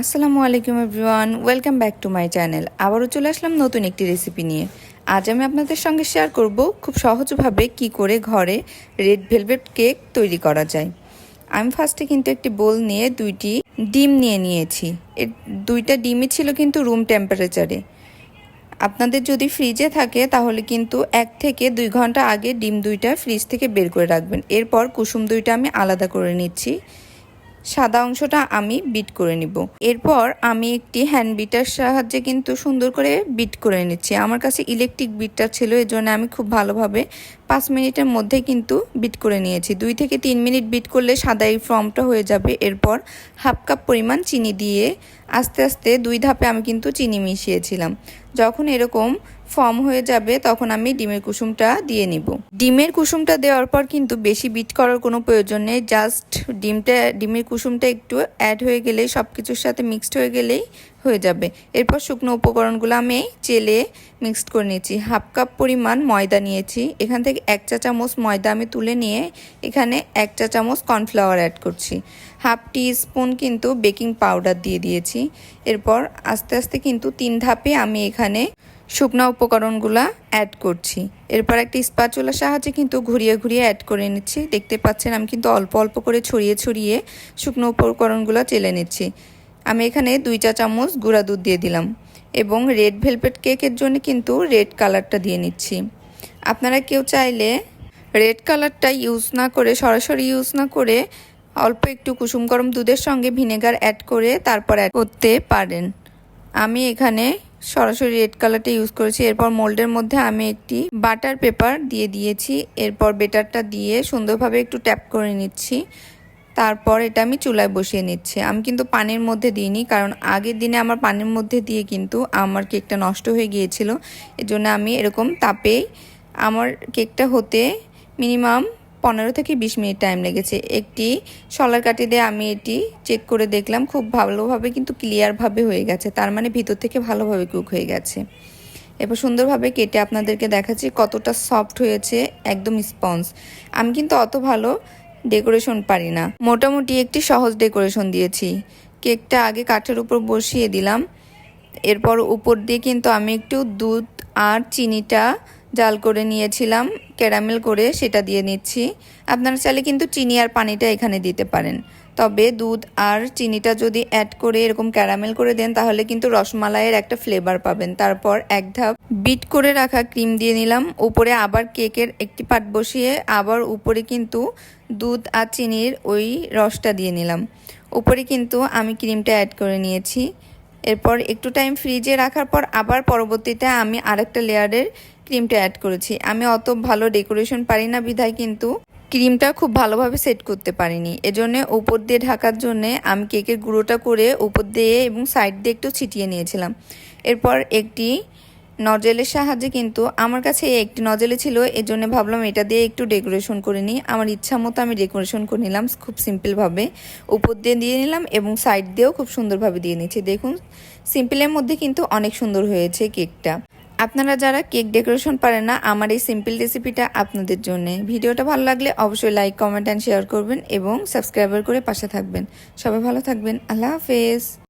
আসসালামু আলাইকুম everyone, welcome back to my channel. আবারও চলে আসলাম নতুন একটি রেসিপি নিয়ে। আজ আমি আপনাদের সঙ্গে শেয়ার করব খুব সহজভাবে কি করে ঘরে রেড ভেলভেট কেক তৈরি করা যায়। আমি ফার্স্টে কিন্তু একটি বোল নিয়ে দুইটি ডিম নিয়ে নিয়েছি। এর দুইটা ডিমই ছিল কিন্তু রুম টেম্পারেচারে। আপনাদের যদি ফ্রিজে থাকে তাহলে কিন্তু এক থেকে দুই ঘণ্টা আগে ডিম দুইটা ফ্রিজ থেকে বের করে রাখবেন। এরপর কুসুম দুইটা আমি আলাদা করে নিচ্ছি। সাদা অংশটা আমি বিট করে নিব। এরপর আমি একটি হ্যান্ড বিটার সাহায্যে কিন্তু সুন্দর করে বিট করে নিচ্ছি। আমার কাছে ইলেকট্রিক বিটটা ছিল এর জন্য আমি খুব ভালোভাবে পাঁচ মিনিটের মধ্যে কিন্তু বিট করে নিয়েছি। দুই থেকে তিন মিনিট বিট করলে সাদা এই ফর্মটা হয়ে যাবে। এরপর হাফ কাপ পরিমাণ চিনি দিয়ে আস্তে আস্তে দুই ধাপে আমি কিন্তু চিনি মিশিয়েছিলাম। যখন এরকম ফর্ম হয়ে যাবে, তখন আমি ডিমের কুসুমটা দিয়ে নিব। ডিমের কুসুমটা দেওয়ার পর কিন্তু বেশি বিট করার কোনো প্রয়োজন নেই জাস্ট ডিমটা, ডিমের কুসুমটা একটু অ্যাড হয়ে গেলেই সব কিছুর সাথে মিক্সড হয়ে গেলেই হয়ে যাবে। এরপর শুকনো উপকরণগুলো আমি চেলে মিক্সড করে নিয়েছি। হাফ কাপ পরিমাণ ময়দা নিয়েছি। এখান থেকে এক চা চামচ ময়দা আমি তুলে নিয়ে এখানে এক চা চামচ কর্নফ্লাওয়ার অ্যাড করছি। হাফ টি স্পুন কিন্তু বেকিং পাউডার দিয়ে দিয়েছি। এরপর আস্তে আস্তে কিন্তু তিন ধাপে আমি এখানে শুকনো উপকরণগুলো অ্যাড করছি। এরপর একটা স্পাচুলার সাহায্যে কিন্তু ঘুরিয়ে ঘুরিয়ে অ্যাড করে নিচ্ছি। দেখতে পাচ্ছেন আমি কিন্তু অল্প অল্প করে ছড়িয়ে ছড়িয়ে শুকনো উপকরণগুলো চেলে নিচ্ছি। আমি এখানে দুই চা চামচ গুঁড়া দুধ দিয়ে দিলাম এবং রেড ভেলভেট কেকের জন্য কিন্তু রেড কালারটা দিয়ে নিচ্ছি। আপনারা কেউ চাইলে রেড কালারটা ইউজ না করে, সরাসরি ইউজ না করে অল্প একটু কুসুম গরম দুধের সঙ্গে ভিনেগার অ্যাড করে তারপর অ্যাড করতে পারেন। আমি এখানে সরাসরি রেড কালারটা ইউজ করেছি। এরপর মোল্ডের মধ্যে আমি একটি বাটার পেপার দিয়ে দিয়েছি। এরপর বেটারটা দিয়ে সুন্দরভাবে একটু ট্যাপ করে নিচ্ছি। তারপর এটা আমি চুলায় বসিয়ে নিচ্ছি। আমি কিন্তু পানির মধ্যে দিইনি, কারণ আগের দিনে আমার পানির মধ্যে দিয়ে কিন্তু আমার কেকটা নষ্ট হয়ে গিয়েছিল। এজন্য আমি এরকম তাপেই আমার কেকটা হতে মিনিমাম পনেরো থেকে বিশ মিনিট টাইম লেগেছে। একটি সলার কাটি দিয়ে আমি এটি চেক করে দেখলাম, খুব ভালোভাবে কিন্তু ক্লিয়ারভাবে হয়ে গেছে। তার মানে ভিতর থেকে ভালোভাবে কুক হয়ে গেছে। এরপর সুন্দরভাবে কেটে আপনাদেরকে দেখাচ্ছি কতটা সফট হয়েছে, একদম স্পঞ্জ আমি কিন্তু অত ভালো ডেকোরেশন পারি না। মোটামুটি একটি সহজ ডেকোরেশন দিয়েছি। কেকটা আগে কাঠের উপর বসিয়ে দিলাম। এরপর উপর দিয়ে কিন্তু আমি একটু দুধ আর চিনিটা জাল করে নিয়েছিলাম, ক্যারামেল করে সেটা দিয়ে নিচ্ছি। আপনারা চাইলে কিন্তু চিনি আর পানিটা এখানে দিতে পারেন। তবে দুধ আর চিনিটা যদি অ্যাড করে এরকম ক্যারামেল করে দেন, তাহলে কিন্তু রসমালাইয়ের একটা ফ্লেভার পাবেন। তারপর এক ধাপ বিট করে রাখা ক্রিম দিয়ে নিলাম। উপরে আবার কেকের একটি পাট বসিয়ে আবার উপরে কিন্তু দুধ আর চিনির ওই রসটা দিয়ে নিলাম। উপরে কিন্তু আমি ক্রিমটা অ্যাড করে নিয়েছি। এরপর একটু টাইম ফ্রিজে রাখার পর আবার পরবর্তীতে আমি আরেকটা লেয়ারের ক্রিমটা অ্যাড করেছি। আমি অত ভালো ডেকোরেশন পারি না বিধায় কিন্তু ক্রিমটা খুব ভালোভাবে সেট করতে পারিনি। এজন্য উপর দিয়ে ঢাকার জন্য আমি কেকের গুঁড়োটা করে উপর দিয়ে এবং সাইড দিয়ে একটু ছিটিয়ে নিয়েছিলাম। এরপর একটি নজেলের সাহায্যে কিন্তু আমার কাছে একটি নজেলে ছিল, এজন্য ভাবলাম এটা দিয়ে একটু ডেকোরেশন করে নিই। আমার ইচ্ছা মতো আমি ডেকোরেশন করে নিলাম, খুব সিম্পলভাবে উপর দিয়ে দিয়ে নিলাম এবং সাইড দিয়েও খুব সুন্দরভাবে দিয়ে নিচ্ছি। দেখুন সিম্পলের মধ্যে কিন্তু অনেক সুন্দর হয়েছে কেকটা। আপনারা যারা কেক ডেকোরেশন পারেন না, আমার এই সিম্পল রেসিপিটা আপনাদের জন্য। ভিডিওটা ভালো লাগলে অবশ্যই লাইক কমেন্ট অ্যান্ড শেয়ার করবেন এবং সাবস্ক্রাইবার করে পাশে থাকবেন। সবাই ভালো থাকবেন। আল্লাহ হাফেজ।